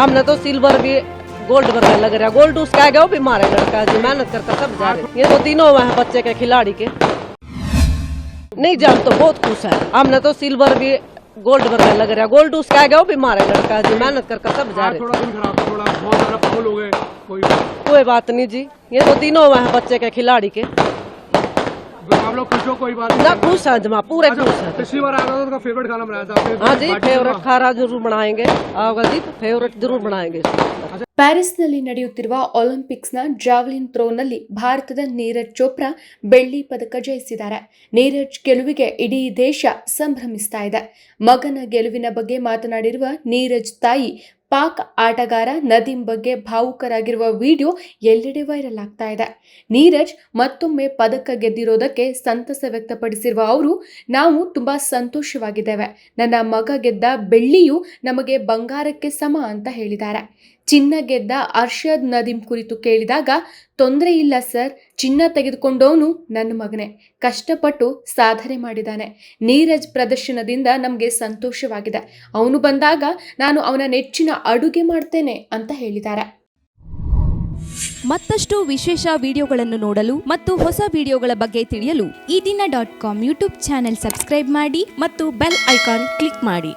हमने तो सिल्वर भी गोल्ड वर्ग लग रहा है। गोल्ड उसका गया वो भी मारे लड़का जी मेहनत करके सब जा रहे ये तो तीनों हुए हैं बच्चे के खिलाड़ी के। नहीं जान तो बहुत खुश है। हमने तो सिल्वर भी गोल्ड वर्ग लग रहा है। गोल्ड उसका आ गया वो भी मारे लड़का जी मेहनत करके सब जा रहे हैं। हो कोई बात नहीं जी। ये तो तीनों हुए हैं बच्चे के खिलाड़ी के। आप लोग खुश हो कोई बात ना खुश है जमा पूरे खुश अच्छा है। पिछली बार आया था तो फेवरेट खाना बनाया था हाँ जी फेवरेट। खाना ज़रूर बनाएँगे। आओगे जी फेवरेट ज़रूर बनाएँगे। ಪ್ಯಾರಿಸ್ನಲ್ಲಿ ನಡೆಯುತ್ತಿರುವ ಒಲಿಂಪಿಕ್ಸ್ನ ಜಾವ್ಲಿನ್ ಥ್ರೋನಲ್ಲಿ ಭಾರತದ ನೀರಜ್ ಚೋಪ್ರಾ ಬೆಳ್ಳಿ ಪದಕ ಜಯಿಸಿದ್ದಾರೆ. ನೀರಜ್ ಗೆಲುವಿಗೆ ಇಡೀ ದೇಶ ಸಂಭ್ರಮಿಸ್ತಾ ಇದೆ. ಮಗನ ಗೆಲುವಿನ ಬಗ್ಗೆ ಮಾತನಾಡಿರುವ ನೀರಜ್ ತಾಯಿ, ಪಾಕ್ ಆಟಗಾರ ನದೀಂ ಬಗ್ಗೆ ಭಾವುಕರಾಗಿರುವ ವಿಡಿಯೋ ಎಲ್ಲೆಡೆ ವೈರಲ್ ಆಗ್ತಾ ಇದೆ. ನೀರಜ್ ಮತ್ತೊಮ್ಮೆ ಪದಕ ಗೆದ್ದಿರೋದಕ್ಕೆ ಸಂತಸ ವ್ಯಕ್ತಪಡಿಸಿರುವ ಅವರು, ನಾವು ತುಂಬ ಸಂತೋಷವಾಗಿದ್ದೇವೆ. ನನ್ನ ಮಗ ಗೆದ್ದ ಬೆಳ್ಳಿಯು ನಮಗೆ ಬಂಗಾರಕ್ಕೆ ಸಮ ಅಂತ ಹೇಳಿದ್ದಾರೆ. ಚಿನ್ನ ಗೆದ್ದ ಅರ್ಷದ್ ನದೀಮ್ ಕುರಿತು ಕೇಳಿದಾಗ, ತೊಂದರೆ ಇಲ್ಲ ಸರ್, ಚಿನ್ನ ತೆಗೆದುಕೊಂಡವನು ನನ್ನ ಮಗನೇ. ಕಷ್ಟಪಟ್ಟು ಸಾಧನೆ ಮಾಡಿದ್ದಾನೆ. ನೀರಜ್ ಪ್ರದರ್ಶನದಿಂದ ನಮಗೆ ಸಂತೋಷವಾಗಿದೆ. ಅವನು ಬಂದಾಗ ನಾನು ಅವನ ನೆಚ್ಚಿನ ಅಡುಗೆ ಮಾಡ್ತೇನೆ ಅಂತ ಹೇಳಿದ್ದಾರೆ. ಮತ್ತಷ್ಟು ವಿಶೇಷ ವಿಡಿಯೋಗಳನ್ನು ನೋಡಲು ಮತ್ತು ಹೊಸ ವಿಡಿಯೋಗಳ ಬಗ್ಗೆ ತಿಳಿಯಲು Eedina dot com YouTube channel subscribe ಮಾಡಿ ಮತ್ತು ಬೆಲ್ ಐಕಾನ್ ಕ್ಲಿಕ್ ಮಾಡಿ.